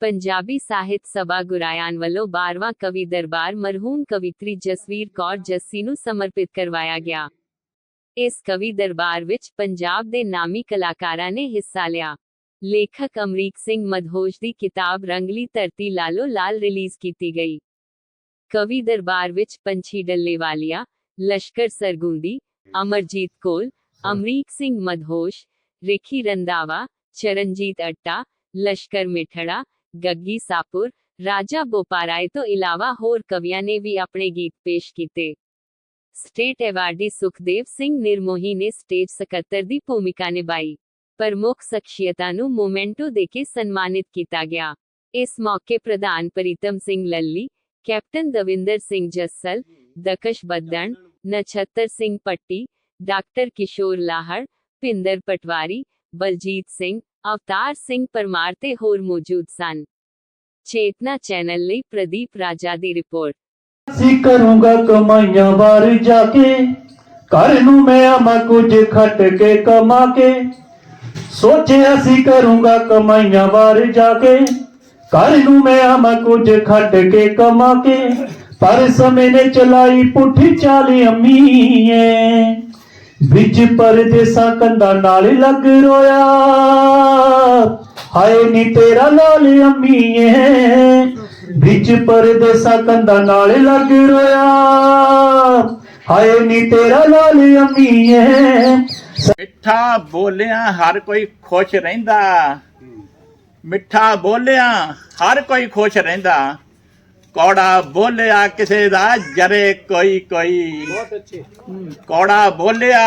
ਪੰਜਾਬੀ ਸਾਹਿਤ ਸਭਾ ਗੁਰਾਇਆਨ ਵੱਲੋਂ 12ਵਾਂ ਕਵੀ ਦਰਬਾਰ ਮਰਹੂਮ ਕਵਿਤਰੀ ਜਸਵੀਰ ਕੌਰ ਜੱਸੀ ਨੂੰ ਸਮਰਪਿਤ ਕਰਵਾਇਆ ਗਿਆ। ਇਸ ਕਵੀ ਦਰਬਾਰ ਵਿੱਚ ਪੰਜਾਬ ਦੇ ਨਾਮੀ ਕਲਾਕਾਰਾਂ ਨੇ ਹਿੱਸਾ ਲਿਆ। ਲੇਖਕ ਅਮਰੀਕ ਸਿੰਘ ਮਦਹੋਸ਼ ਦੀ ਕਿਤਾਬ ਰੰਗਲੀ ਧਰਤੀ ਲਾਲੋ ਲਾਲ ਰਿਲੀਜ਼ ਕੀਤੀ ਗਈ। ਕਵੀ ਦਰਬਾਰ ਵਿੱਚ ਪੰਛੀ ਡੱਲੇਵਾਲੀਆ ਲਸ਼ਕਰ ਸਰਗੁੰਦੀ, ਅਮਰਜੀਤ ਕੋਲ, ਅਮਰੀਕ ਸਿੰਘ ਮਦਹੋਸ਼ ਰੇਖੀ ਰੰਦਾਵਾ ਚਰਨਜੀਤ ਅੱਟਾ ਲਸ਼ਕਰ ਮਿਠੜਾ ਗੱਗੀ ਸਾਪੁਰ ਰਾਜਾ ਬੋਪਾਰਾਏ ਤੋਂ ਇਲਾਵਾ ਹੋਰ ਕਵੀਆਂ ਨੇ ਵੀ ਆਪਣੇ ਗੀਤ ਪੇਸ਼ ਕੀਤੇ ਸਟੇਟ ਐਵਾਰਡੀ ਸੁਖਦੇਵ ਸਿੰਘ ਨਿਰਮੋਹੀ ਨੇ ਸਟੇਜ ਸਕੱਤਰ ਦੀ ਭੂਮਿਕਾ ਨਿਭਾਈ ਪ੍ਰਮੁੱਖ ਸ਼ਖਸੀਅਤਾਂ ਨੂੰ ਮੋਮੈਂਟੋ ਦੇ ਕੇ ਸਨਮਾਨਿਤ ਕੀਤਾ ਗਿਆ ਇਸ ਮੌਕੇ ਪ੍ਰਧਾਨ ਪ੍ਰੀਤਮ ਸਿੰਘ ਲੱਲੀ ਕੈਪਟਨ ਦਵਿੰਦਰ ਸਿੰਘ ਜੱਸਲ ਦਕਸ਼ ਬੱਦਣ ਨਛੱਤਰ ਸਿੰਘ ਪੱਟੀ ਡਾਕਟਰ ਕਿਸ਼ੋਰ ਲਾਹੜ ਭਿੰਦਰ ਪਟਵਾਰੀ ਬਲਜੀਤ ਸਿੰਘ ਅਵਤਾਰ ਸਿੰਘ ਪਰਮਾਰ ਤੇ ਹੋਰ ਮੌਜੂਦ ਸਨ ਚੇਤਨਾ ਚੈਨਲ ਲਈ ਪ੍ਰਦੀਪ ਰਾਜਾ ਦੀ ਰਿਪੋਰਟ ਸੀ ਕਰੂੰਗਾ ਕਮਾਈਆਂ ਬਾਹਰ ਜਾ ਕੇ ਘਰ ਨੂੰ ਮੈਂ ਆਵਾਂ ਕੁਝ ਖੱਟ ਕੇ ਕਮਾ ਕੇ ਸੋਚਿਆ ਸੀ ਕਰੂੰਗਾ ਕਮਾਈਆਂ ਬਾਹਰ ਜਾ ਕੇ ਘਰ ਨੂੰ ਮੈਂ ਆਵਾਂ ਕੁਝ ਖੱਟ ਕੇ ਕਮਾ ਕੇ ਪਰ ਸਮੇਂ ਨੇ ਚਲਾਈ ਪੁੱਠੀ ਚਾਲ ਅੰਮੀਏ ਵਿੱਚ ਪਰਦੇਸਾਂ ਕੰਧਾਂ ਨਾਲ ਲੱਗ ਰੋਇਆ। ਹਾਏ ਨੀ ਤੇਰਾ ਲਾਲ ਅੰਮੀਏ ਵਿੱਚ ਪਰਦੇਸਾਂ ਕੰਧਾਂ ਨਾਲ ਲੱਗ ਰੋਇਆ। ਹਾਏ ਨੀ ਤੇਰਾ ਲਾਲ ਅੰਮੀਏ ਮਿੱਠਾ ਬੋਲਿਆ ਹਰ ਕੋਈ ਖੁਸ਼ ਰਹਿੰਦਾ। ਮਿੱਠਾ ਬੋਲਿਆ ਹਰ ਕੋਈ ਖੁਸ਼ ਰਹਿੰਦਾ। ਕੌੜਾ ਬੋਲਿਆ ਕਿਸੇ ਦਾ ਜਰੇ ਕੋਈ ਕੋਈ। ਬਹੁਤ ਅੱਛੇ। ਕੌੜਾ ਬੋਲਿਆ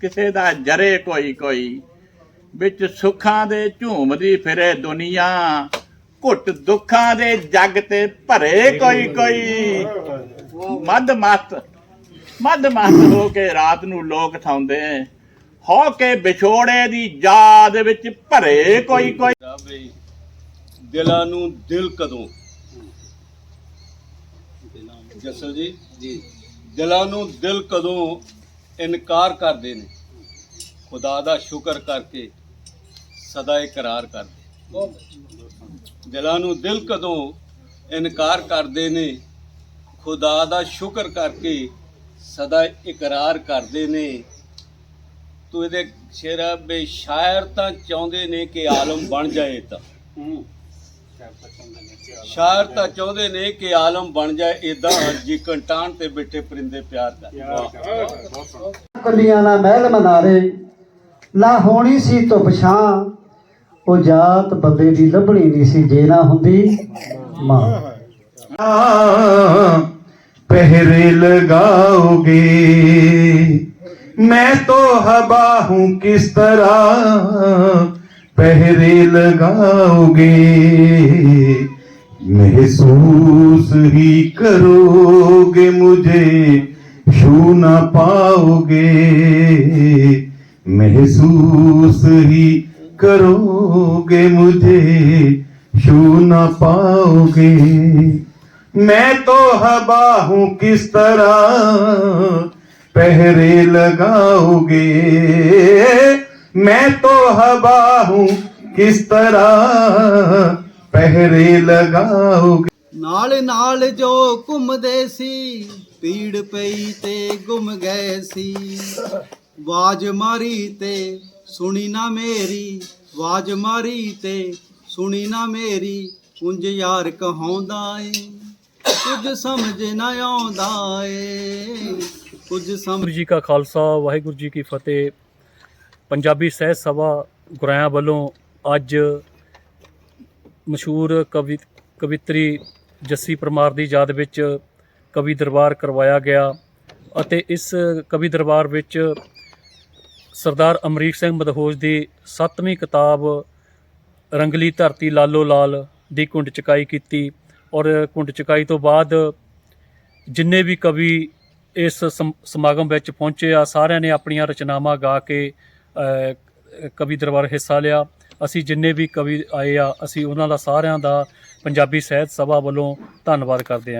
ਕਿਸੇ ਦਾ ਜਰੇ ਕੋਈ ਕੋਈ। ਵਿੱਚ ਸੁੱਖਾਂ ਦੇ ਝੂਮਦੀ ਫਿਰੇ ਦੁਨੀਆ ਘੁੱਟ ਦੁੱਖਾਂ ਦੇ ਜੱਗ ਤੇ ਭਰੇ ਕੋਈ ਕੋਈ। ਮਦ ਮਸਤ ਮਦ ਮਸਤ ਹੋ ਕੇ ਰਾਤ ਨੂੰ ਲੋਕ ਥਾਉਂਦੇ ਹੋ ਕੇ ਵਿਛੋੜੇ ਦੀ ਯਾਦ ਵਿੱਚ ਭਰੇ ਕੋਈ ਕੋਈ। ਦਿਲਾਂ ਨੂੰ ਦਿਲ ਕਦੋਂ ਜਸਲ ਜੀ ਜੀ ਦਿਲਾਂ ਨੂੰ ਦਿਲ ਕਦੋਂ ਇਨਕਾਰ ਕਰਦੇ ਨੇ? ਖੁਦਾ ਦਾ ਸ਼ੁਕਰ ਕਰਕੇ ਸਦਾ ਇਕਰਾਰ ਕਰਦੇ ਦਿਲਾਂ ਨੂੰ ਦਿਲ ਕਦੋਂ ਇਨਕਾਰ ਕਰਦੇ ਨੇ? ਖੁਦਾ ਦਾ ਸ਼ੁਕਰ ਕਰਕੇ ਸਦਾ ਇਕਰਾਰ ਕਰਦੇ ਨੇ। ਤੂੰ ਇਹਦੇ ਸ਼ੇਰਾ ਬੇ ਸ਼ਾਇਰ ਤਾਂ ਚਾਹੁੰਦੇ ਨੇ ਕਿ ਆਲਮ ਬਣ ਜਾਏ ਤਾਂ। ਸ਼ਾਇਰ ਤਾਂ ਚਾਹੁੰਦੇ ਨੇ ਕਿ ਆਲਮ ਬਣ ਜਾਏ ਇਦਾਂ ਜੀ ਕੰਟਾਨ ਤੇ ਬੈਠੇ ਪਰਿੰਦੇ ਪਿਆਰ ਦਾ। ਕਲੀਆਂ ਨਾਲ ਮਹਿਲ ਮਨਾਰੇ ਨਾ ਹੋਣੀ ਸੀ ਧੁੱਪ ਛਾਂ ਉਹ ਜਾਤ ਬੰਦੇ ਦੀ ਲੱਭਣੀ ਨਹੀਂ ਸੀ ਜੇ ਨਾ ਹੁੰਦੀ ਮਾਂ। ਪਹਿਰੇ ਲਗਾਓਗੇ ਮੈਂ ਤੋ ਹਵਾ ਹੂੰ ਕਿਸ ਤਰ੍ਹਾਂ? ਪਹਿਰੇ ਲਗਾਓਗੇ। महसूस ही करोगे मुझे, छू ना पाओगे। महसूस ही करोगे मुझे, छू ना पाओगे। मैं तो हवा हूँ किस तरह, पहरे लगाओगे। मैं तो हवा हूँ किस तरह ਪਹਿਰੇ ਲਗਾਓਗੇ ਨਾਲ ਨਾਲ ਜੋ ਘੁੰਮਦੇ ਸੀ ਪੀੜ ਪਈ ਤੇ ਗੁੰਮ ਗਏ ਸੀ। ਵਾਜ ਮਾਰੀ ਤੇ ਸੁਣੀ ਨਾ ਮੇਰੀ ਵਾਜ ਮਾਰੀ ਤੇ ਸੁਣੀ ਨਾ ਮੇਰੀ ਕੁੰਜ ਯਾਰ ਕਹਾਉਂਦਾ ਏ ਕੁਝ ਸਮਝ ਨਾ ਆਉਂਦਾ ਏ ਕੁਝ ਸਮਝ ਜੀ ਕਾ ਖਾਲਸਾ ਵਾਹਿਗੁਰੂ ਜੀ ਕੀ ਫਤਿਹ। ਪੰਜਾਬੀ ਸਹਿਤ ਸਭਾ ਗੁਰਾਇਆ ਵੱਲੋਂ ਅੱਜ ਮਸ਼ਹੂਰ ਕਵੀ ਕਵਿਤਰੀ ਜੱਸੀ ਪਰਮਾਰ ਦੀ ਯਾਦ ਵਿੱਚ ਕਵੀ ਦਰਬਾਰ ਕਰਵਾਇਆ ਗਿਆ ਅਤੇ ਇਸ ਕਵੀ ਦਰਬਾਰ ਵਿੱਚ ਸਰਦਾਰ ਅਮਰੀਕ ਸਿੰਘ ਮਦਹੋਜ ਦੀ 7ਵੀਂ ਕਿਤਾਬ ਰੰਗਲੀ ਧਰਤੀ ਲਾਲੋ ਲਾਲ ਦੀ ਕੁੰਡ ਚਕਾਈ ਕੀਤੀ ਔਰ ਕੁੰਡ ਚਕਾਈ ਤੋਂ ਬਾਅਦ ਜਿੰਨੇ ਵੀ ਕਵੀ ਇਸ ਸਮਾਗਮ ਵਿੱਚ ਪਹੁੰਚੇ ਆ, ਸਾਰਿਆਂ ਨੇ ਆਪਣੀਆਂ ਰਚਨਾਵਾਂ ਗਾ ਕੇ ਕਵੀ ਦਰਬਾਰ ਹਿੱਸਾ ਲਿਆ। ਅਸੀਂ ਜਿੰਨੇ ਵੀ ਕਵੀ ਆਏ ਆ, ਅਸੀਂ ਉਹਨਾਂ ਦਾ ਸਾਰਿਆਂ ਦਾ ਪੰਜਾਬੀ ਸਾਹਿਤ ਸਭਾ ਵੱਲੋਂ ਧੰਨਵਾਦ ਕਰਦੇ ਹਾਂ